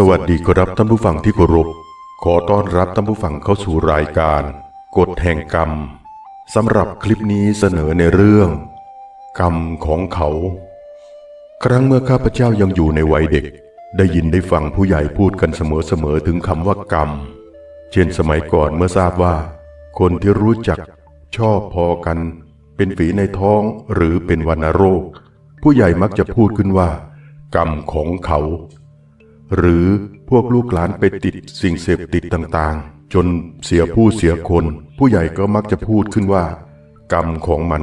สวัสดีครับท่านผู้ฟังที่เคารพ ขอต้อนรับท่านผู้ฟังเข้าสู่รายการกฎแห่งกรรมสำหรับคลิปนี้เสนอในเรื่อง กรรมของเขา ครั้งเมื่อข้าพเจ้ายังอยู่ในวัยเด็ก ได้ยินได้ฟังผู้ใหญ่พูดกันเสมอๆถึงคำว่ากรรม เช่นสมัยก่อนเมื่อทราบว่า คนที่รู้จักชอบพอกัน เป็นฝีในท้องหรือเป็นวัณโรค ผู้ใหญ่มักจะพูดขึ้นว่า กรรมของเขา หรือพวกลูกหลานไปติดสิ่งเสพติดต่างๆ จนเสียผู้เสียคน ผู้ใหญ่ก็มักจะพูดขึ้นว่า กรรมของมัน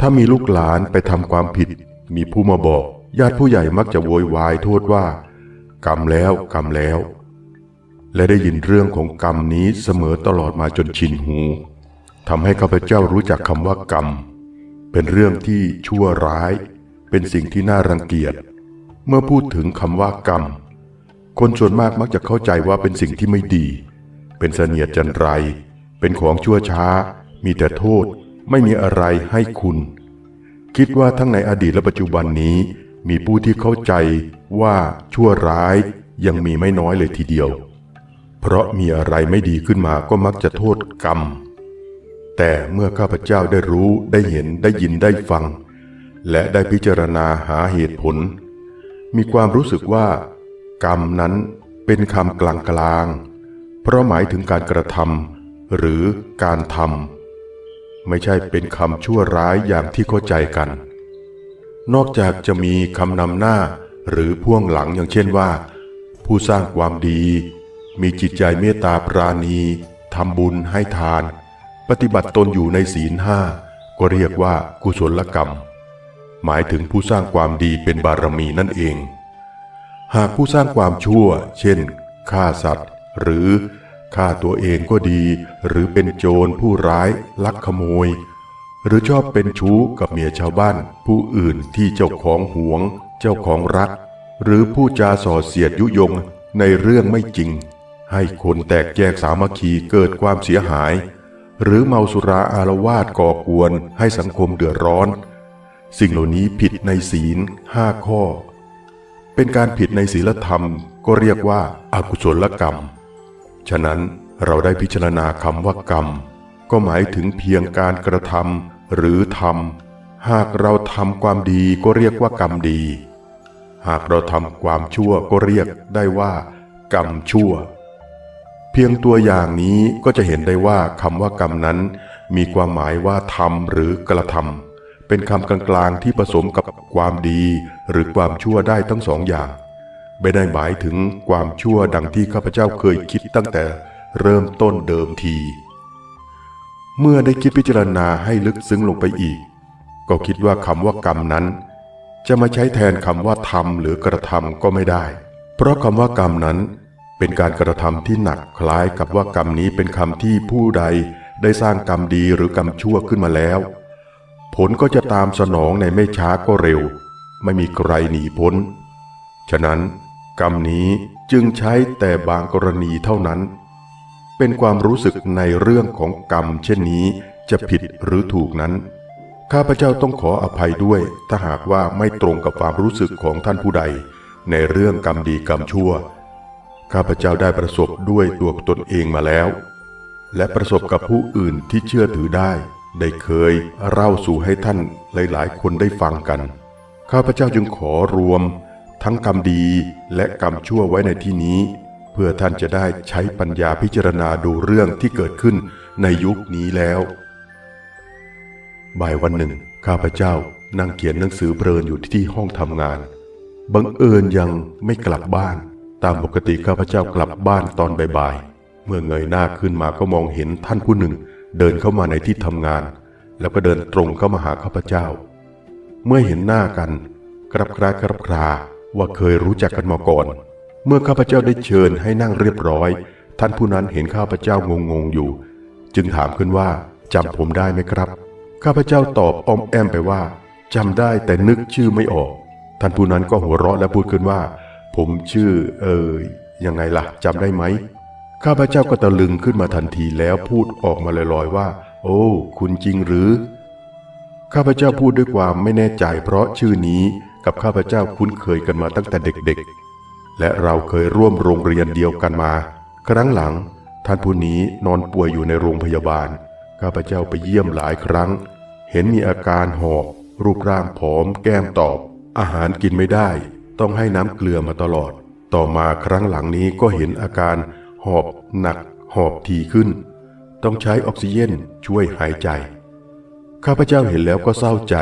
ถ้ามีลูกหลานไปทำความผิด มีผู้มาบอก ญาติผู้ใหญ่มักจะโวยวายโทษว่า กรรมแล้วกรรมแล้ว และได้ยินเรื่องของกรรมนี้เสมอตลอดมาจนชินหูทำให้ข้าพเจ้ารู้จักคำว่ากรรม เป็นเรื่องที่ชั่วร้าย เป็นสิ่งที่น่ารังเกียจ เมื่อพูดถึงคำว่ากรรม คนส่วนมากมักจะเข้าใจว่าเป็นสิ่งที่ไม่ดี เป็นเสนียดจันไร เป็นของชั่วช้า มีแต่โทษ ไม่มีอะไรให้คุณ คิดว่าทั้งในอดีตและปัจจุบันนี้ มีผู้ที่เข้าใจว่าชั่วร้ายยังมีไม่น้อยเลยทีเดียว เพราะมีอะไรไม่ดีขึ้นมาก็มักจะโทษกรรม แต่เมื่อข้าพเจ้าได้รู้ได้เห็นได้ยินได้ฟัง และได้พิจารณาหาเหตุผล มีความรู้สึกว่า กรรมนั้นเป็นคำกลางๆเพราะหมายถึงการกระทำหรือการทำไม่ใช่เป็นคำชั่วร้ายอย่างที่เข้าใจกัน นอกจากจะมีคำนำหน้าหรือพ่วงหลังอย่างเช่นว่า ผู้สร้างความดี มีจิตใจเมตตาปราณีทำบุญให้ทาน ปฏิบัติตนอยู่ในศีลห้าก็เรียกว่ากุศลกรรม หมายถึงผู้สร้างความดีเป็นบารมีนั่นเอง หากผู้สร้างความชั่ว เช่นฆ่าสัตว์ หรือฆ่าตัวเองก็ดี หรือเป็นโจรผู้ร้ายลักขโมย หรือชอบเป็นชู้กับเมียชาวบ้าน ผู้อื่นที่เจ้าของหวง เจ้าของรัก หรือผู้จาส่อเสียดยุยงในเรื่องไม่จริง ให้คนแตกแยกสามัคคีเกิดความเสียหาย หรือเมาสุราอารวาสก่อกวนให้สังคมเดือดร้อน สิ่งเหล่านี้ผิดในศีลห้าข้อ เป็นการผิดในศีลธรรมก็เรียกว่าอากุศลกรรม ฉะนั้นเราได้พิจารณาคำว่ากรรม ก็หมายถึงเพียงการกระทำหรือทำหากเราทำความดีก็เรียกว่ากรรมดี หากเราทำความชั่วก็เรียกได้ว่า กรรมชั่ว เพียงตัวอย่างนี้ก็จะเห็นได้ว่าคำว่ากรรมนั้น มีความหมายว่าทำหรือกระทำ เป็นคำกลางๆที่ผสมกับความดีหรือความชั่วได้ทั้งสองอย่าง ไม่ได้หมายถึงความชั่วดังที่ข้าพเจ้าเคยคิดตั้งแต่เริ่มต้นเดิมที เมื่อได้คิดพิจารณาให้ลึกซึ้งลงไปอีก ก็คิดว่าคำว่ากรรมนั้น จะมาใช้แทนคำว่าทำหรือกระทำก็ไม่ได้ เพราะคำว่ากรรมนั้นเป็นการกระทำที่หนักคล้ายกับว่ากรรมนี้เป็นคำที่ผู้ใดได้สร้างกรรมดีหรือกรรมชั่วขึ้นมาแล้ว ผลก็จะตามสนองในไม่ช้าก็เร็ว ไม่มีใครหนีพ้น ฉะนั้น กรรมนี้จึงใช้แต่บางกรณีเท่านั้น เป็นความรู้สึกในเรื่องของกรรมเช่นนี้จะผิดหรือถูกนั้น ข้าพเจ้าต้องขออภัยด้วย ถ้าหากว่าไม่ตรงกับความรู้สึกของท่านผู้ใด ในเรื่องกรรมดีกรรมชั่ว ข้าพเจ้าได้ประสบด้วยตัวตนเองมาแล้ว และประสบกับผู้อื่นที่เชื่อถือได้ ได้เคยเล่าสู่ให้ท่านหลายๆ คนได้ฟังกัน ข้าพเจ้าจึงขอรวม ทั้งกรรมดีและกรรมชั่วไว้ในที่นี้ เพื่อท่านจะได้ใช้ปัญญาพิจารณาดูเรื่องที่เกิดขึ้นในยุคนี้แล้ว บ่ายวันหนึ่ง ข้าพเจ้านั่งเขียนหนังสือเพลินอยู่ที่ห้องทำงาน บังเอิญยังไม่กลับบ้าน ตามปกติข้าพเจ้ากลับบ้านตอนบ่ายๆเมื่อเงยหน้าขึ้นมาก็มองเห็นท่านผู้หนึ่ง เดินเข้ามาในที่ทำงาน แล้วก็เดินตรงเข้ามาหาข้าพเจ้า เมื่อเห็นหน้ากัน กรับคลายกรับคลาว่าเคยรู้จักกันมาก่อน เมื่อข้าพเจ้าได้เชิญให้นั่งเรียบร้อย ท่านผู้นั้นเห็นข้าพเจ้างงๆอยู่ จึงถามขึ้นว่าจำผมได้ไหมครับ ข้าพเจ้าตอบอ้อมแอมไปว่าจำได้แต่นึกชื่อไม่ออก ท่านผู้นั้นก็หัวเราะและพูดขึ้นว่า ผมชื่อ เออยังไงล่ะจำได้ไหม ข้าพเจ้าก็ตะลึงขึ้นมาทันทีแล้วพูดออกมาลอยๆว่า โอ้ คุณจริงหรือ ข้าพเจ้าพูดด้วยความไม่แน่ใจเพราะชื่อนี้กับข้าพเจ้าคุ้นเคยกันมาตั้งแต่เด็กๆ และเราเคยร่วมโรงเรียนเดียวกันมา ครั้งหลัง ท่านผู้นี้นอนป่วยอยู่ในโรงพยาบาล ข้าพเจ้าไปเยี่ยมหลายครั้ง เห็นมีอาการหอบ รูปร่างผอม แก้มตอบ อาหารกินไม่ได้ ต้องให้น้ำเกลือมาตลอด ต่อมาครั้งหลังนี้ก็เห็นอาการ หอบหนัก หอบทีขึ้น ต้องใช้ออกซิเจนช่วยหายใจ ข้าพเจ้าเห็นแล้วก็เศร้าใจ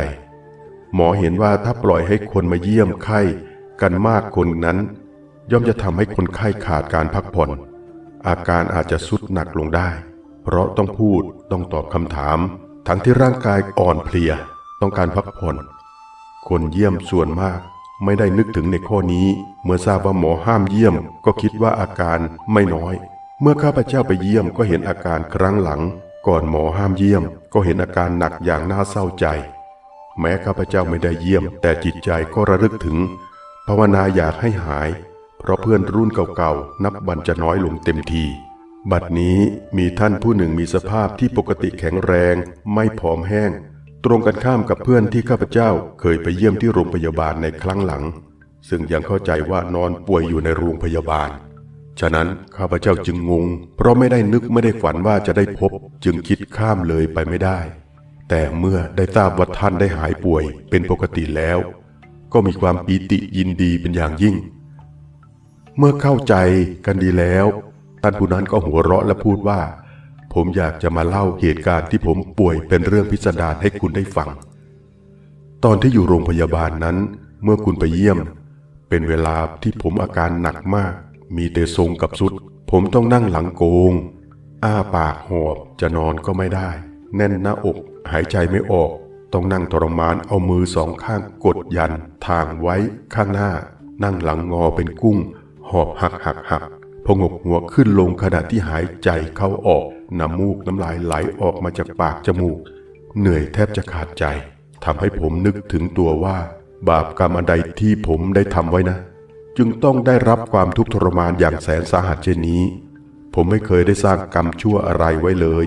หมอเห็นว่าถ้าปล่อยให้คนมาเยี่ยมไข้กันมากคนนั้น ย่อมจะทำให้คนไข้ขาดการพักผ่อน อาการอาจจะสุดหนักลงได้ เพราะต้องพูดต้องตอบคำถาม ทั้งที่ร่างกายอ่อนเพลีย ต้องการพักผ่อน คนเยี่ยมส่วนมาก ไม่ได้นึกถึงในข้อนี้ เมื่อทราบว่าหมอห้ามเยี่ยม ก็คิดว่าอาการไม่น้อย เมื่อข้าพเจ้าไปเยี่ยมก็เห็นอาการครั้งหลัง ก่อนหมอห้ามเยี่ยม ก็เห็นอาการหนักอย่างน่าเศร้าใจ แม้ข้าพเจ้าไม่ได้เยี่ยม แต่จิตใจก็ระลึกถึง ภาวนาอยากให้หาย เพราะเพื่อนรุ่นเก่าๆนับวันจะน้อยลงเต็มทีบัดนี้มีท่านผู้หนึ่งมีสภาพที่ปกติแข็งแรง ไม่ผอมแห้ง ตรงกันข้ามกับเพื่อนที่ข้าพเจ้าเคยไปเยี่ยมที่โรงพยาบาลในครั้งหลัง ซึ่งยังเข้าใจว่านอนป่วยอยู่ในโรงพยาบาล ฉะนั้นข้าพเจ้าจึงงง เพราะไม่ได้นึกไม่ได้ฝันว่าจะได้พบ จึงคิดข้ามเลยไปไม่ได้ แต่เมื่อได้ทราบว่าท่านได้หายป่วยเป็นปกติแล้ว ก็มีความปีติยินดีเป็นอย่างยิ่ง เมื่อเข้าใจกันดีแล้วท่านผู้นั้นก็หัวเราะและพูดว่า ผมอยากจะมาเล่าเหตุการณ์ที่ผมป่วยเป็นเรื่องพิสดารให้คุณได้ฟัง ตอนที่อยู่โรงพยาบาลนั้น เมื่อคุณไปเยี่ยม เป็นเวลาที่ผมอาการหนักมาก มีแต่ทรงกับสุด ผมต้องนั่งหลังโกง อ้าปากหอบจะนอนก็ไม่ได้ แน่นหน้าอก หายใจไม่ออก ต้องนั่งทรมานเอามือสองข้างกดยันทางไว้ข้างหน้า นั่งหลังงอเป็นกุ้ง หอบหักหักหัก พงกหัวขึ้นลงขณะที่หายใจเข้าออกน้ำมูกน้ำลายไหลออกมาจากปากจมูก เหนื่อยแทบจะขาดใจทำให้ผมนึกถึงตัวว่า บาปกรรมอันใดที่ผมได้ทำไว้นะ จึงต้องได้รับความทุกข์ทรมานอย่างแสนสาหัสเช่นนี้ ผมไม่เคยได้สร้างกรรมชั่วอะไรไว้เลย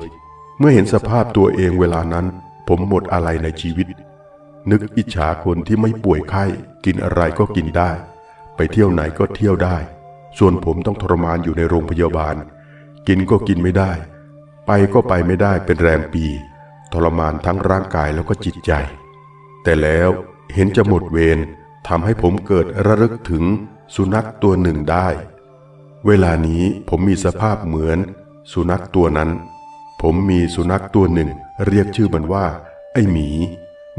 เมื่อเห็นสภาพตัวเองเวลานั้น ผมหมดอะไรในชีวิต นึกอิจฉาคนที่ไม่ป่วยไข้ กินอะไรก็กินได้ ไปเที่ยวไหนก็เที่ยวได้ ส่วนผมต้องทรมานอยู่ในโรงพยาบาล กินก็กินไม่ได้ ไปก็ไปไม่ได้เป็นแรมปี ทรมานทั้งร่างกายแล้วก็จิตใจ แต่แล้วเห็นจะหมดเวรทำให้ผมเกิดระลึกถึงสุนัขตัวหนึ่งได้ เวลานี้ผมมีสภาพเหมือน สุนัขตัวนั้น ผมมีสุนัขตัวหนึ่ง เรียกชื่อมันว่า ไอหมี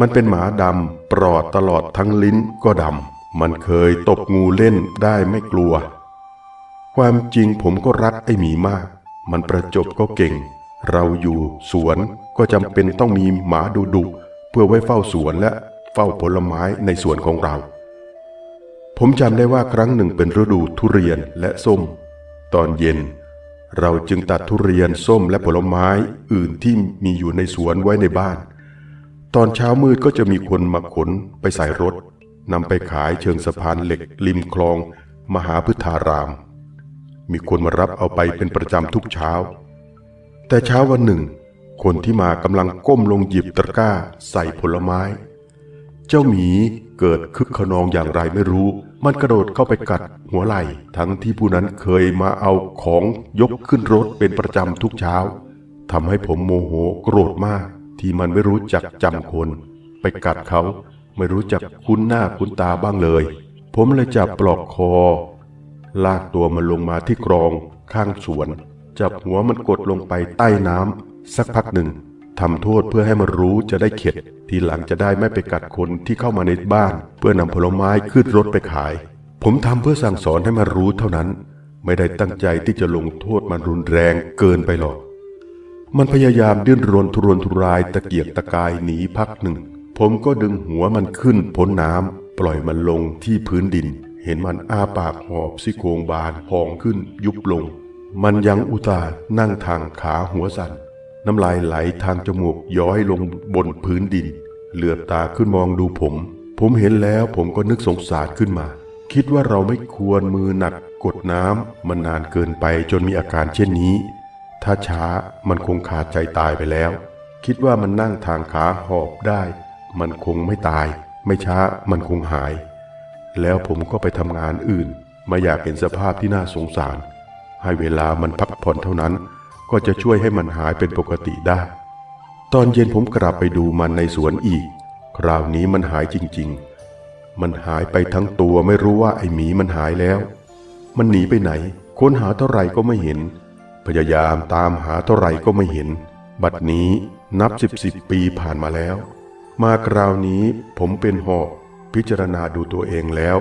มันเป็นหมาดำปลอดตลอดทั้งลิ้นก็ดำมันเคยตบงูเล่นได้ไม่กลัว ความจริงผมก็รักไอ้หมีมาก มันประจบก็เก่ง เราอยู่สวนก็จำเป็นต้องมีหมาดุดุเพื่อไว้เฝ้าสวนและเฝ้าผลไม้ในสวนของเรา ผมจำได้ว่าครั้งหนึ่งเป็นฤดูทุเรียนและส้ม ตอนเย็น เราจึงตัดทุเรียนส้มและผลไม้อื่นที่มีอยู่ในสวนไว้ในบ้าน ตอนเช้ามืดก็จะมีคนมาขนไปใส่รถนำไปขายเชิงสะพานเหล็กริมคลอง มหาพฤทธาราม มีคนมารับเอาไปเป็นประจำทุกเช้า แต่เช้าวันหนึ่ง คนที่มากำลังก้มลงหยิบตะกร้าใส่ผลไม้ เจ้าหมีเกิดคึกขนองอย่างไรไม่รู้ มันกระโดดเข้าไปกัดหัวไหล่ทั้งที่ผู้นั้นเคยมาเอาของยกขึ้นรถเป็นประจำทุกเช้าทำให้ผมโมโหโกรธมาก ที่มันไม่รู้จักจำคน ไปกัดเขาไม่รู้จักคุ้นหน้าคุ้นตาบ้างเลย ผมเลยจับปลอกคอ ลากตัวมันลงมาที่กรอง ข้างสวน จับหัวมันกดลงไปใต้น้ำสักพักหนึ่งทำโทษเพื่อให้มันรู้จะได้เข็ด ทีหลังจะได้ไม่ไปกัดคนที่เข้ามาในบ้าน เพื่อนำผลไม้ขึ้นรถไปขาย ผมทำเพื่อสั่งสอนให้มันรู้เท่านั้น ไม่ได้ตั้งใจที่จะลงโทษมันรุนแรงเกินไปหรอก มันพยายามดิ้นรนทุรนทุรายตะเกียกตะกายหนีพักหนึ่ง ผมก็ดึงหัวมันขึ้นพ้นน้ำปล่อยมันลงที่พื้นดิน เห็นมันอ้าปากหอบซี่โครงบานพองขึ้นยุบลง มันยังอุตานั่งทางขาหัวสั่นน้ำลายไหลทางจมูกย้อยลงบนพื้นดิน เหลือบตาขึ้นมองดูผม ผมเห็นแล้วผมก็นึกสงสารขึ้นมา คิดว่าเราไม่ควรมือหนักกดน้ำมันนานเกินไปจนมีอาการเช่นนี้ ถ้าช้ามันคงขาดใจตายไปแล้ว คิดว่ามันนั่งทางขาหอบได้ มันคงไม่ตาย ไม่ช้ามันคงหาย แล้วผมก็ไปทำงานอื่น ไม่อยากเห็นสภาพที่น่าสงสาร ให้เวลามันพักผ่อนเท่านั้น ก็จะช่วยให้มันหายเป็นปกติได้ ตอนเย็นผมกลับไปดูมันในสวนอีก คราวนี้มันหายจริง ๆ มันหายไปทั้งตัวไม่รู้ว่าไอหมีมันหายแล้ว มันหนีไปไหน ค้นหาเท่าไหร่ก็ไม่เห็น พยายามตามหาเท่าไหร่ก็ไม่เห็น บัดนี้นับสิบสิบปีผ่านมาแล้ว มาคราวนี้ผมเป็นหอบ พิจารณาดูตัวเองแล้ว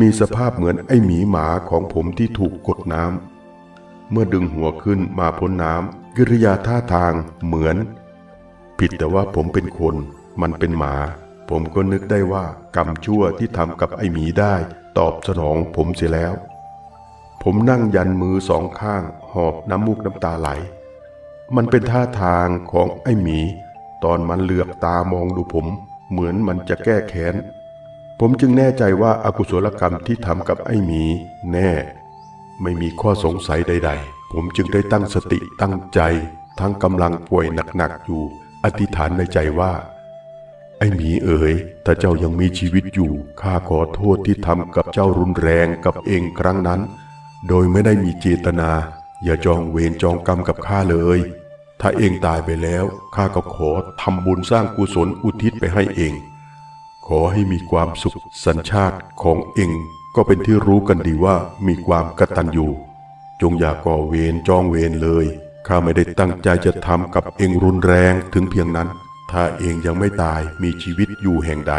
มีสภาพเหมือนไอหมีหมาของผมที่ถูกกดน้ำเมื่อดึงหัวขึ้นมาพ้นน้ำกิริยาท่าทางเหมือน ผิดแต่ว่าผมเป็นคน มันเป็นหมา ผมก็นึกได้ว่ากรรมชั่วที่ทำกับไอหมีได้ ตอบสนองผมเสียแล้ว ผมนั่งยันมือสองข้าง หอบน้ำมูกน้ำตาไหล มันเป็นท่าทางของไอหมี ตอนมันเหลือกตามองดูผมเหมือนมันจะแก้แค้น ผมจึงแน่ใจว่าอากุศลกรรมที่ทำกับไอ้หมีแน่ ไม่มีข้อสงสัยใด ๆ ผมจึงได้ตั้งสติตั้งใจ ทั้งกำลังป่วยหนักๆอยู่ อธิษฐานในใจว่า ไอ้หมีเอ๋ยถ้าเจ้ายังมีชีวิตอยู่ข้าขอโทษที่ทำกับเจ้ารุนแรงกับเองครั้งนั้น โดยไม่ได้มีเจตนา อย่าจองเวรจองกรรมกับข้าเลย ถ้าเองตายไปแล้วข้าก็ขอทำบุญสร้างกุศลอุทิศไปให้เอง ขอให้มีความสุขสัญชาติของเองก็เป็นที่รู้กันดีว่ามีความกตัญญูจงอย่าก่อเวรจองเวรเลย ข้าไม่ได้ตั้งใจจะทำกับเองรุนแรงถึงเพียงนั้น ถ้าเองยังไม่ตายมีชีวิตอยู่แห่งใด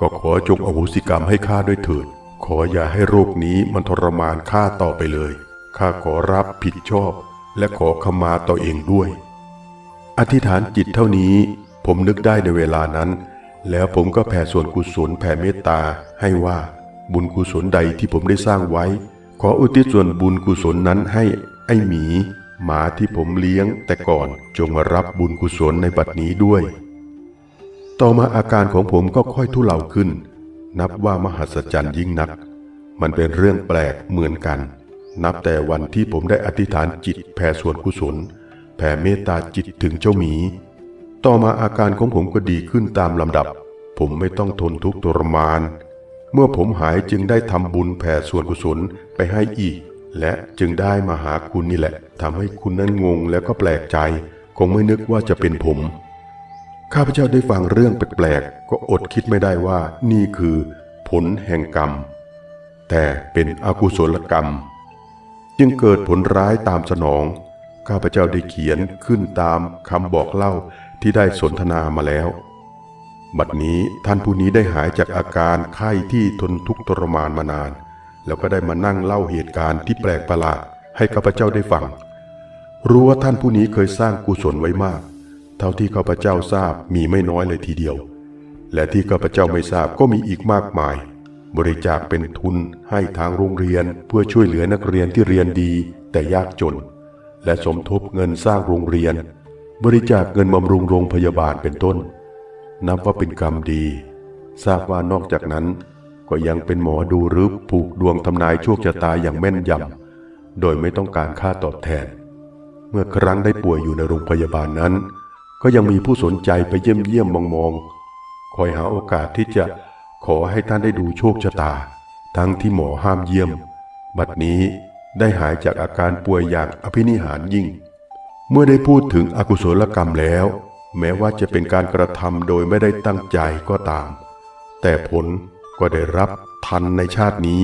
ก็ขอจงอโหสิกรรมให้ข้าด้วยเถิด ขออย่าให้โรคนี้มันทรมานข้าต่อไปเลย ข้าขอรับผิดชอบ และขอขมาต่อเองด้วย อธิษฐานจิตเท่านี้ ผมนึกได้ในเวลานั้น แล้วผมก็แผ่ส่วนกุศลแผ่เมตตาให้ว่าบุญกุศลใดที่ผมได้สร้างไว้ ขออุทิศส่วนบุญกุศลนั้นให้ไอหมี หมาที่ผมเลี้ยงแต่ก่อนจงมารับบุญกุศลในบัดนี้ด้วย ต่อมาอาการของผมก็ค่อยทุเลาขึ้น นับว่ามหัศจรรย์ยิ่งนัก มันเป็นเรื่องแปลกเหมือนกัน นับแต่วันที่ผมได้อธิษฐานจิตแผ่ส่วนกุศล แผ่เมตตาจิตถึงเจ้าหมี ต่อมาอาการของผมก็ดีขึ้นตามลำดับ ผมไม่ต้องทนทุกข์ทรมาน เมื่อผมหายจึงได้ทำบุญแผ่ส่วนกุศลไปให้อีก และจึงได้มาหาคุณนี่แหละทำให้คุณนั้นงงแล้วก็แปลกใจ คงไม่นึกว่าจะเป็นผม ข้าพเจ้าได้ฟังเรื่องแปลกๆก็อดคิดไม่ได้ว่านี่คือ ผลแห่งกรรม แต่เป็นอกุศลกรรม จึงเกิดผลร้ายตามสนอง ข้าพเจ้าได้เขียนขึ้นตามคำบอกเล่า ที่ได้สนทนามาแล้ว บัดนี้ท่านผู้นี้ได้หายจากอาการไข้ที่ทนทุกข์ทรมานมานาน แล้วก็ได้มานั่งเล่าเหตุการณ์ที่แปลกประหลาดให้ข้าพเจ้าได้ฟัง รู้ว่าท่านผู้นี้เคยสร้างกุศลไว้มาก เท่าที่ข้าพเจ้าทราบมีไม่น้อยเลยทีเดียว และที่ข้าพเจ้าไม่ทราบก็มีอีกมากมาย บริจาคเป็นทุนให้ทางโรงเรียนเพื่อช่วยเหลือนักเรียนที่เรียนดีแต่ยากจน และสมทบเงินสร้างโรงเรียน บริจาคเงินบำรุงโรงพยาบาลเป็นต้น นับว่าเป็นกรรมดี ทราบว่านอกจากนั้น ก็ยังเป็นหมอดูหรือผูกดวงทำนายโชคชะตาอย่างแม่นยำโดยไม่ต้องการค่าตอบแทน เมื่อครั้งได้ป่วยอยู่ในโรงพยาบาลนั้น ก็ยังมีผู้สนใจไปเยี่ยมเยี่ยมมองมองๆคอยหาโอกาสที่จะขอให้ท่านได้ดูโชคชะตา ทั้งที่หมอห้ามเยี่ยม บัดนี้ได้หายจากอาการป่วยอย่างอภินิหารยิ่ง เมื่อได้พูดถึงอกุศลกรรมแล้ว แม้ว่าจะเป็นการกระทำโดยไม่ได้ตั้งใจก็ตาม แต่ผลก็ได้รับทันในชาตินี้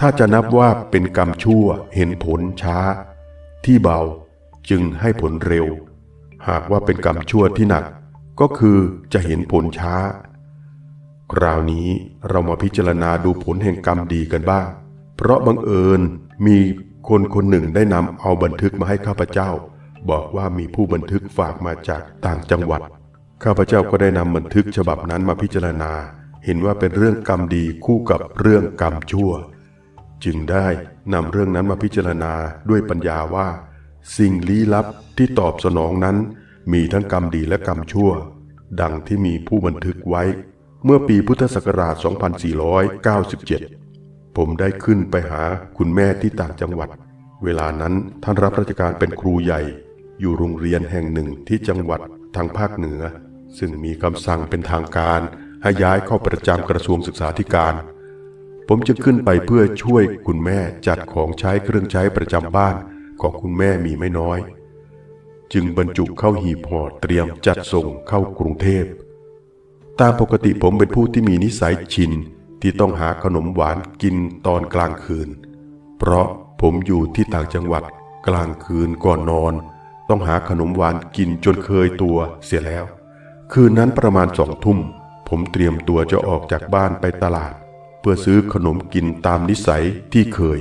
ถ้าจะนับว่าเป็นกรรมชั่วเห็นผลช้า ที่เบาจึงให้ผลเร็ว หากว่าเป็นกรรมชั่วที่หนักก็คือจะเห็นผลช้า คราวนี้เรามาพิจารณาดูผลแห่งกรรมดีกันบ้าง เพราะบังเอิญมีคนคนหนึ่งได้นำเอาบันทึกมาให้ข้าพเจ้า บอกว่ามีผู้บันทึกฝากมาจากต่างจังหวัด ข้าพเจ้าก็ได้นำบันทึกฉบับนั้นมาพิจารณา เห็นว่าเป็นเรื่องกรรมดีคู่กับเรื่องกรรมชั่ว จึงได้นำเรื่องนั้นมาพิจารณาด้วยปัญญาว่า สิ่งลี้ลับที่ตอบสนองนั้น มีทั้งกรรมดีและกรรมชั่ว ดังที่มีผู้บันทึกไว้ เมื่อปีพุทธศักราช 2497 ผมได้ขึ้นไปหาคุณแม่ที่ต่างจังหวัดเวลานั้นท่านรับราชการเป็นครูใหญ่ อยู่โรงเรียนแห่งหนึ่งที่จังหวัดทางภาคเหนือ ซึ่งมีคำสั่งเป็นทางการให้ย้ายเข้าประจำกระทรวงศึกษาธิการ ผมจึงขึ้นไปเพื่อช่วยคุณแม่จัดของใช้เครื่องใช้ประจำบ้านของคุณแม่มีไม่น้อย จึงบรรจุเข้าหีบห่อเตรียมจัดส่งเข้ากรุงเทพ ตามปกติผมเป็นผู้ที่มีนิสัยชินที่ต้องหาขนมหวานกินตอนกลางคืน เพราะผมอยู่ที่ต่างจังหวัดกลางคืนก่อนนอน ต้องหาขนมหวานกินจนเคยตัวเสียแล้ว คืนนั้นประมาณสองทุ่ม ผมเตรียมตัวจะออกจากบ้านไปตลาด เพื่อซื้อขนมกินตามนิสัยที่เคย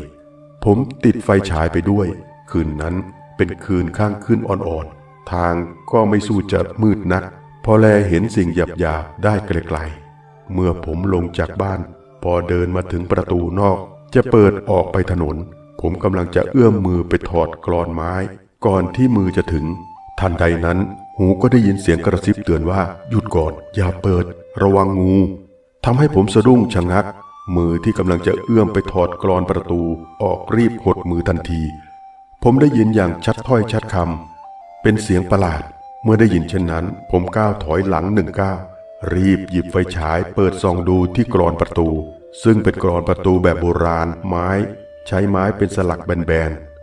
ผมติดไฟฉายไปด้วย คืนนั้นเป็นคืนข้างขึ้นอ่อนๆ ทางก็ไม่สู้จะมืดนัก พอแลเห็นสิ่งหยาบๆ ได้ไกลๆ เมื่อผมลงจากบ้าน พอเดินมาถึงประตูนอก จะเปิดออกไปถนน ผมกำลังจะเอื้อมมือไปถอดกรอนไม้ ก่อนที่มือจะถึง ทันใดนั้น หูก็ได้ยินเสียงกระซิบเตือนว่า หยุดก่อน อย่าเปิด ระวังงูทำให้ผมสะดุ้งชะงัก มือที่กำลังจะเอื้อมไปถอดกรอนประตู ออกรีบหดมือทันที ผมได้ยินอย่างชัดถ้อยชัดคำเป็นเสียงประหลาด เมื่อได้ยินเช่นนั้น ผมก้าวถอยหลังหนึ่งก้าวรีบหยิบไฟฉายเปิดส่องดูที่กรอนประตู ซึ่งเป็นกรอนประตูแบบโบราณไม้ ใช้ไม้เป็นสลักแบนๆ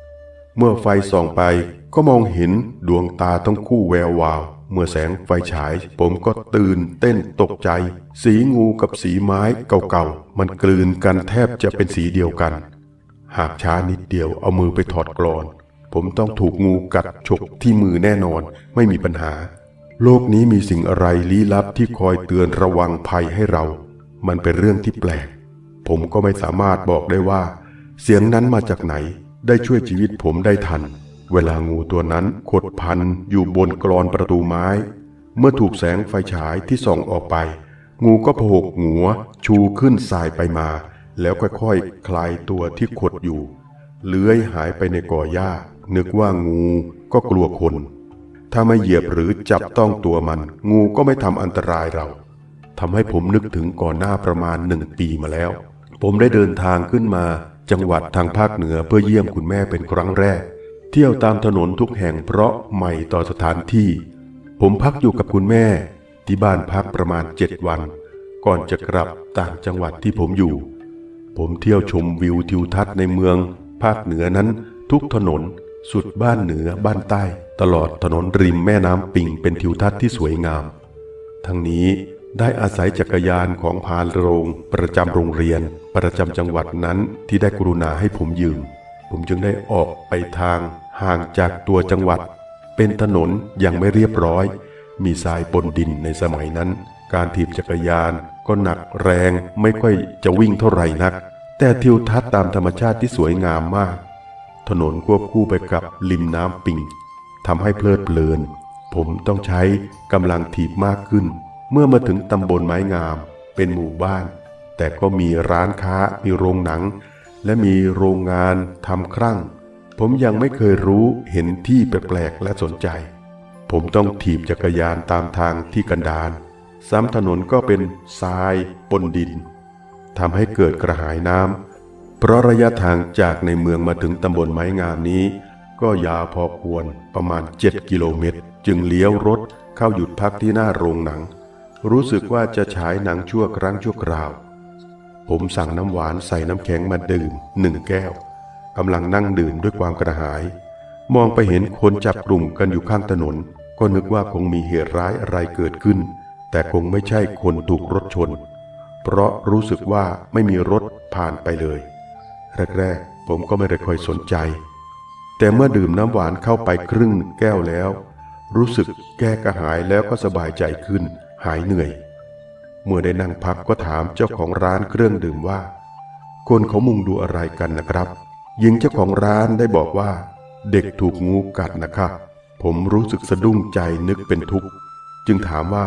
เมื่อไฟส่องไปก็มองเห็นดวงตาทั้งคู่แวววาว เมื่อแสงไฟฉาย ผมก็ตื่นเต้นตกใจ สีงูกับสีไม้เก่าๆ มันกลืนกันแทบจะเป็นสีเดียวกัน หากช้านิดเดียวเอามือไปถอดกรอน ผมต้องถูกงูกัดฉกที่มือแน่นอน ไม่มีปัญหา โลกนี้มีสิ่งอะไรลี้ลับที่คอยเตือนระวังภัยให้เรา มันเป็นเรื่องที่แปลก ผมก็ไม่สามารถบอกได้ว่า เสียงนั้นมาจากไหน ได้ช่วยชีวิตผมได้ทัน เวลางูตัวนั้นขดพันอยู่บนกรอนประตูไม้ เมื่อถูกแสงไฟฉายที่ส่องออกไป งูก็พหกหัว ชูขึ้นสายไปมา แล้วค่อยๆคคลายตัวที่ขดอยู่ เลื้อยหายไปในก่อหญ้า นึกว่างูก็กลัวคน ถ้าไม่เหยียบหรือจับต้องตัวมัน งูก็ไม่ทำอันตรายเราทำให้ผมนึกถึงก่อนหน้าประมาณหนึ่งปีมาแล้ว ผมได้เดินทางขึ้นมา จังหวัดทางภาคเหนือเพื่อเยี่ยมคุณแม่เป็นครั้งแรก เที่ยวตามถนนทุกแห่งเพราะใหม่ต่อสถานที่ ผมพักอยู่กับคุณแม่ ที่บ้านพักประมาณเจ็ดวัน ก่อนจะกลับต่างจังหวัดที่ผมอยู่ ผมเที่ยวชมวิวทิวทัศน์ในเมือง ภาคเหนือนั้นทุกถนน สุดบ้านเหนือบ้านใต้ ตลอดถนนริมแม่น้ำปิงเป็นทิวทัศน์ที่สวยงาม ทั้งนี้ ได้อาศัยจักรยานของพานโรง ประจำโรงเรียน ประจำจังหวัดนั้นที่ได้กรุณาให้ผมยืม ผมจึงได้ออกไปทางห่างจากตัวจังหวัด เป็นถนนยังไม่เรียบร้อย มีทรายปนดินในสมัยนั้น การถีบจักรยานก็หนักแรงไม่ค่อยจะวิ่งเท่าไหร่นัก แต่ทิวทัศน์ตามธรรมชาติที่สวยงามมาก ถนนควบคู่ไปกับริมน้ำปิงทำให้เพลิดเพลิน ผมต้องใช้กำลังถีบมากขึ้น เมื่อมาถึงตำบลไม้งาม เป็นหมู่บ้าน แต่ก็มีร้านค้ามีโรงหนัง และมีโรงงานทำครั่ง ผมยังไม่เคยรู้เห็นที่แปลกๆและสนใจ ผมต้องถีบจักรยานตามทางที่กันดารซ้ำถนนก็เป็นทรายปนดินทำให้เกิดกระหายน้ำเพราะระยะทางจากในเมืองมาถึงตำบลไม้งามนี้ ก็ยาวพอควรประมาณ 7 กิโลเมตร จึงเลี้ยวรถเข้าหยุดพักที่หน้าโรงหนัง รู้สึกว่าจะฉายหนังชั่วครั้งชั่วคราว ผมสั่งน้ำหวานใส่น้ำแข็งมาดื่มหนึ่งแก้วกำลังนั่งดื่มด้วยความกระหาย มองไปเห็นคนจับกลุ่มกันอยู่ข้างถนน ก็นึกว่าคงมีเหตุร้ายอะไรเกิดขึ้น แต่คงไม่ใช่คนถูกรถชน เพราะรู้สึกว่าไม่มีรถผ่านไปเลย แรกๆ ผมก็ไม่ได้ค่อยสนใจ แต่เมื่อดื่มน้ำหวานเข้าไปครึ่งแก้วแล้ว รู้สึกแก้กระหายแล้วก็สบายใจขึ้น หายเหนื่อย เมื่อได้นั่งพักก็ถามเจ้าของร้านเครื่องดื่มว่า คนเขามุงดูอะไรกันนะครับ หญิงเจ้าของร้านได้บอกว่า เด็กถูกงูกัดนะครับผมรู้สึกสะดุ้งใจนึกเป็นทุกข์ จึงถามว่า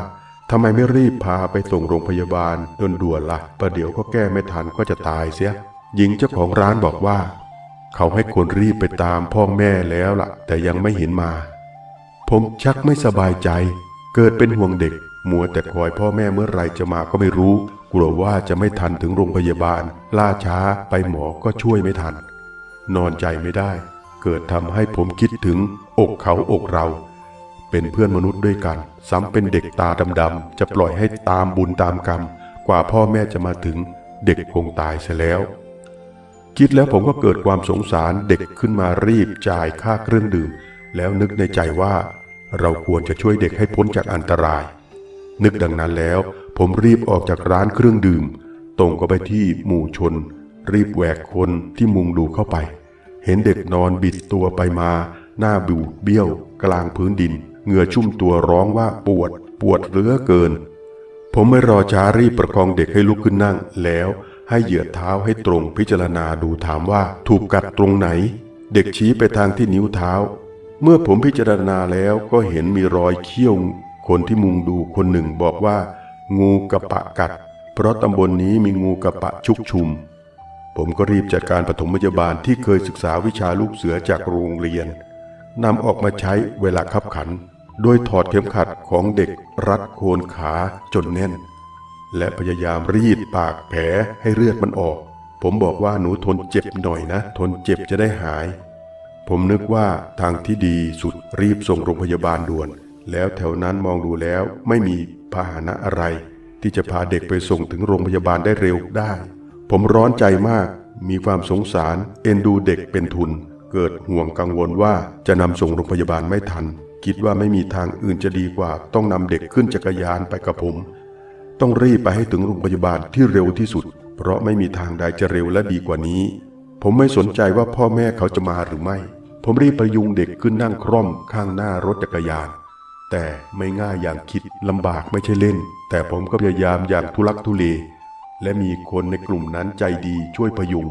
ทำไมไม่รีบพาไปส่งโรงพยาบาลด่วนละ่ะประเดี๋ยวก็แก้ไม่ทันก็จะตายเสีย หญิงเจ้าของร้านบอกว่า เขาให้คนรีบไปตามพ่อแม่แล้วล่ะ แต่ยังไม่เห็นมา ผมชักไม่สบายใจ เกิดเป็นห่วงเด็ก มัวแต่คอยพ่อแม่เมื่อไรจะมาก็ไม่รู้ กลัวว่าจะไม่ทันถึงโรงพยาบาล ล่าช้าไปหมอก็ช่วยไม่ทัน นอนใจไม่ได้ เกิดทำให้ผมคิดถึงอกเขาอกเรา เป็นเพื่อนมนุษย์ด้วยกัน ซ้ำเป็นเด็กตาดำๆจะปล่อยให้ตามบุญตามกรรม กว่าพ่อแม่จะมาถึง เด็กคงตายเสียแล้ว คิดแล้วผมก็เกิดความสงสารเด็กขึ้นมารีบจ่ายค่าเครื่องดื่ม แล้วนึกในใจว่า เราควรจะช่วยเด็กให้พ้นจากอันตราย นึกดังนั้นแล้ว ผมรีบออกจากร้านเครื่องดื่มตรงก็ไปที่หมู่ชน รีบแหวกคนที่มุงดูเข้าไป เห็นเด็กนอนบิดตัวไปมา หน้าบูดเบี้ยว กลางพื้นดิน เหงื่อชุ่มตัวร้องว่าปวด ปวดเหลือเกิน ผมไม่รอช้ารีบประคองเด็กให้ลุกขึ้นนั่ง แล้วให้เหยียดเท้าให้ตรงพิจารณาดูถามว่าถูกกัดตรงไหน เด็กชี้ไปทางที่นิ้วเท้า เมื่อผมพิจารณาแล้วก็เห็นมีรอยเขี้ยว คนที่มุงดูคนหนึ่งบอกว่า งูกระปะกัด เพราะตำบลนนี้มีงูกระปะชุกชุม ผมก็รีบจัดการปฐมพยาบาลที่เคยศึกษาวิชาลูกเสือจากโรงเรียนนำออกมาใช้เวลาขับขัน โดยถอดเข็มขัดของเด็กรัดโคนขาจนแน่น และพยายามรีดปากแผลให้เลือดมันออก ผมบอกว่าหนูทนเจ็บหน่อยนะ ทนเจ็บจะได้หาย ผมนึกว่าทางที่ดีสุดรีบส่งโรงพยาบาลด่วน แล้วแถวนั้นมองดูแล้วไม่มีพาหนะอะไร ที่จะพาเด็กไปส่งถึงโรงพยาบาลได้เร็วได้ ผมร้อนใจมาก มีความสงสาร เอ็นดูเด็กเป็นทุน เกิดห่วงกังวลว่าจะนำส่งโรงพยาบาลไม่ทัน คิดว่าไม่มีทางอื่นจะดีกว่า ต้องนำเด็กขึ้นจักรยานไปกับผม ต้องรีบไปให้ถึงโรงพยาบาลที่เร็วที่สุด เพราะไม่มีทางใดจะเร็วและดีกว่านี้ ผมไม่สนใจว่าพ่อแม่เขาจะมาหรือไม่ ผมรีบประยุงเด็กขึ้นนั่งคร่อมข้างหน้ารถจักรยาน แต่ไม่ง่ายอย่างคิดลำบากไม่ใช่เล่น แต่ผมก็พยายามอย่างทุลักทุเล และมีคนในกลุ่มนั้นใจดีช่วยพยุง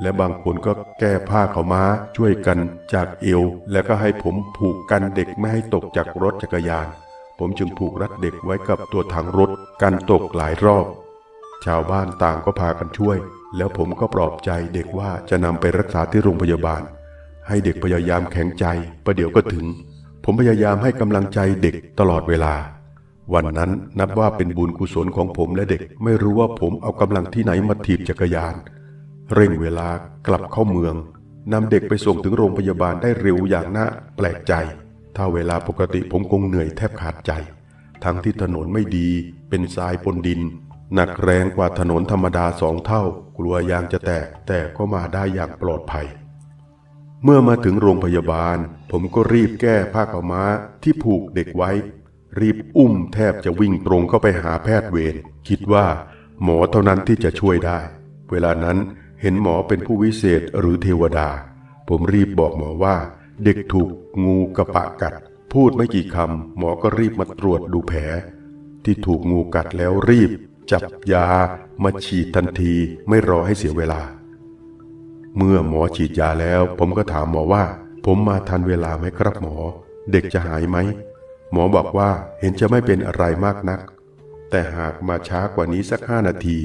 และบางคนก็แก้ผ้าเขาม้าช่วยกันจากเอว แล้วก็ให้ผมผูกกันเด็กไม่ให้ตกจากรถจักรยาน ผมจึงผูกรัดเด็กไว้กับตัวถังรถกันตกหลายรอบ ชาวบ้านต่างก็พากันช่วย แล้วผมก็ปลอบใจเด็กว่าจะนำไปรักษาที่โรงพยาบาล ให้เด็กพยายามแข็งใจประเดี๋ยวก็ถึง ผมพยายามให้กำลังใจเด็กตลอดเวลา วันนั้นนับว่าเป็นบุญกุศลของผมและเด็กไม่รู้ว่าผมเอากำลังที่ไหนมาถีบจักรยาน เร่งเวลากลับเข้าเมืองนำเด็กไปส่งถึงโรงพยาบาลได้เร็วอย่างน่าแปลกใจ ถ้าเวลาปกติผมคงเหนื่อยแทบขาดใจ ทั้งที่ถนนไม่ดี เป็นทรายปนดิน หนักแรงกว่าถนนธรรมดาสองเท่า กลัวยางจะแตกแต่ก็มาได้อย่างปลอดภัย เมื่อมาถึงโรงพยาบาล ผมก็รีบแก้ผ้าขาวม้าที่ผูกเด็กไว้ รีบอุ้มแทบจะวิ่งตรงเข้าไปหาแพทย์เวรคิดว่า หมอเท่านั้นที่จะช่วยได้ เวลานั้นเห็นหมอเป็นผู้วิเศษหรือเทวดา ผมรีบบอกหมอว่า เด็กถูกงูกระปะกัด พูดไม่กี่คำหมอก็รีบมาตรวจดูแผล ที่ถูกงูกัดแล้วรีบ จับยามาฉีดทันทีไม่รอให้เสียเวลา เมื่อหมอฉีดยาแล้ว ผมก็ถามหมอว่า ผมมาทันเวลาไหมครับหมอ เด็กจะหายไหม หมอบอกว่าเห็นจะไม่เป็นอะไรมากนัก แต่หากมาช้ากว่านี้สักห้านาที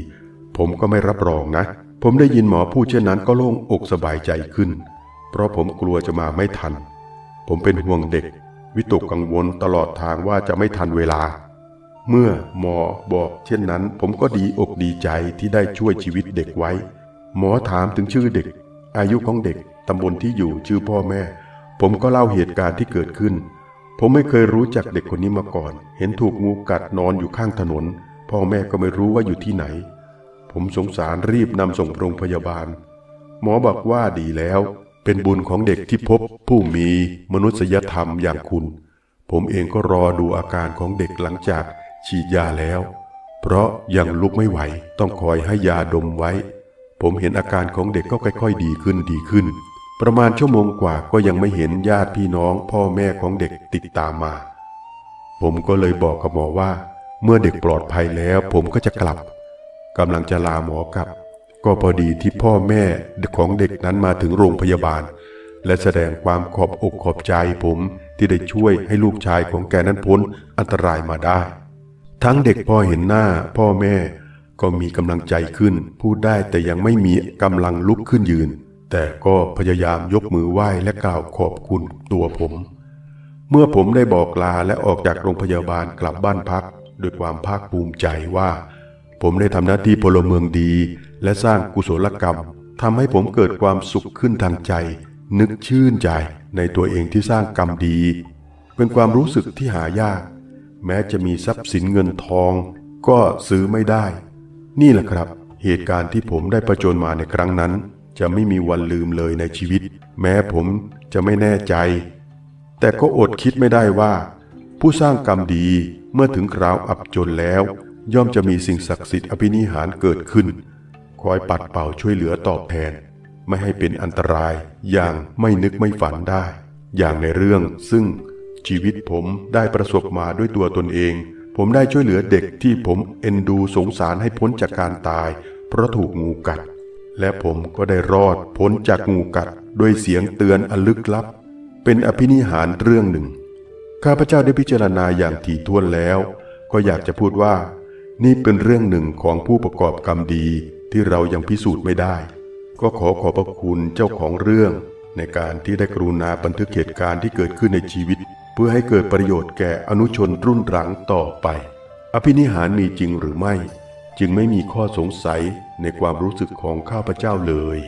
ผมก็ไม่รับรองนะ ผมได้ยินหมอพูดเช่นนั้นก็โล่งอกสบายใจขึ้น เพราะผมกลัวจะมาไม่ทัน ผมเป็นห่วงเด็ก วิตกกังวลตลอดทางว่าจะไม่ทันเวลา เมื่อหมอบอกเช่นนั้น ผมก็ดีอกดีใจที่ได้ช่วยชีวิตเด็กไว้ หมอถามถึงชื่อเด็ก อายุของเด็ก ตำบลที่อยู่ชื่อพ่อแม่ ผมก็เล่าเหตุการณ์ที่เกิดขึ้น ผมไม่เคยรู้จักเด็กคนนี้มาก่อน เห็นถูกงูกัดนอนอยู่ข้างถนน พ่อแม่ก็ไม่รู้ว่าอยู่ที่ไหน ผมสงสารรีบนำส่งโรงพยาบาล หมอบอกว่าดีแล้ว เป็นบุญของเด็กที่พบผู้มีมนุษยธรรมอย่างคุณ ผมเองก็รอดูอาการของเด็กหลังจากฉีดยาแล้ว เพราะยังลุกไม่ไหวต้องคอยให้ยาดมไว้ ผมเห็นอาการของเด็กก็ค่อยๆ ดีขึ้นดีขึ้น ประมาณชั่วโมงกว่าก็ยังไม่เห็นญาติพี่น้องพ่อแม่ของเด็กติดตามมา ผมก็เลยบอกกับหมอว่า เมื่อเด็กปลอดภัยแล้วผมก็จะกลับกำลังจะลาหมอกลับ ก็พอดีที่พ่อแม่ของเด็กนั้นมาถึงโรงพยาบาล และแสดงความขอบอกขอบใจผมที่ได้ช่วยให้ลูกชายของแกนั้นพ้นอันตรายมาได้ ทั้งเด็กพอเห็นหน้าพ่อแม่ ก็มีกำลังใจขึ้น พูดได้แต่ยังไม่มีกำลังลุกขึ้นยืน แต่ก็พยายามยกมือไหว้และกล่าวขอบคุณตัวผม เมื่อผมได้บอกลาและออกจากโรงพยาบาลกลับบ้านพักด้วยความภาคภูมิใจว่า ผมได้ทำหน้าที่พลเมืองดี และสร้างกุศลกรรมทำให้ผมเกิดความสุขขึ้นทางใจ นึกชื่นใจในตัวเองที่สร้างกรรมดี เป็นความรู้สึกที่หายาก แม้จะมีทรัพย์สินเงินทอง ก็ซื้อไม่ได้ นี่แหละครับ เหตุการณ์ที่ผมได้ประจนมาในครั้งนั้น จะไม่มีวันลืมเลยในชีวิต แม้ผมจะไม่แน่ใจ แต่ก็อดคิดไม่ได้ว่า ผู้สร้างกรรมดีเมื่อถึงคราวอับจนแล้ว ย่อมจะมีสิ่งศักดิ์สิทธิ์อภินิหารเกิดขึ้น คอยปัดเป่าช่วยเหลือตอบแทน ไม่ให้เป็นอันตรายอย่างไม่นึกไม่ฝันได้ อย่างในเรื่องซึ่งชีวิตผมได้ประสบมาด้วยตัวตนเอง ผมได้ช่วยเหลือเด็กที่ผมเอ็นดูสงสารให้พ้นจากการตาย เพราะถูกงูกัด และผมก็ได้รอดพ้นจากงูกัดด้วยเสียงเตือนอันลึกลับ เป็นอภินิหารเรื่องหนึ่ง ข้าพเจ้าได้พิจารณาอย่างถี่ถ้วนแล้ว ก็อยากจะพูดว่า นี่เป็นเรื่องหนึ่งของผู้ประกอบกรรมดีที่เรายังพิสูจน์ไม่ได้ ก็ขอขอบพระคุณเจ้าของเรื่อง ในการที่ได้กรุณาบันทึกเหตุการณ์ที่เกิดขึ้นในชีวิต พื่อให้เกิดประโยชน์แก่อนุชนรุ่นหลังต่อไป อภินิหารมีจริงหรือไม่ จึงไม่มีข้อสงสัยในความรู้สึกของข้าพเจ้าเลย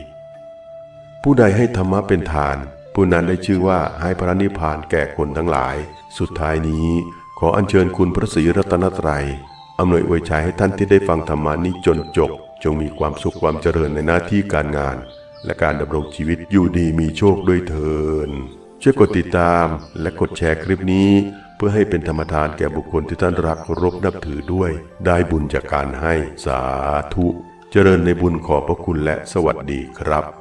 ผู้ใดให้ธรรมะเป็นทาน ผู้นั้นได้ชื่อว่าให้พระนิพพานแก่คนทั้งหลาย สุดท้ายนี้ขออัญเชิญคุณพระศรีรัตนตรัยอำนวยอวยชัยให้ท่านที่ได้ฟังธรรมานี้จนจบ จงมีความสุขความเจริญในหน้าที่การงาน และการดำรงชีวิตอยู่ดีมีโชคด้วยเถิน ช่วยกดติดตามและกดแชร์คลิปนี้ เพื่อให้เป็นธรรมทานแก่บุคคลที่ท่านรักเคารพนับถือด้วย ได้บุญจากการให้สาธุ เจริญในบุญขอบพระคุณและสวัสดีครับ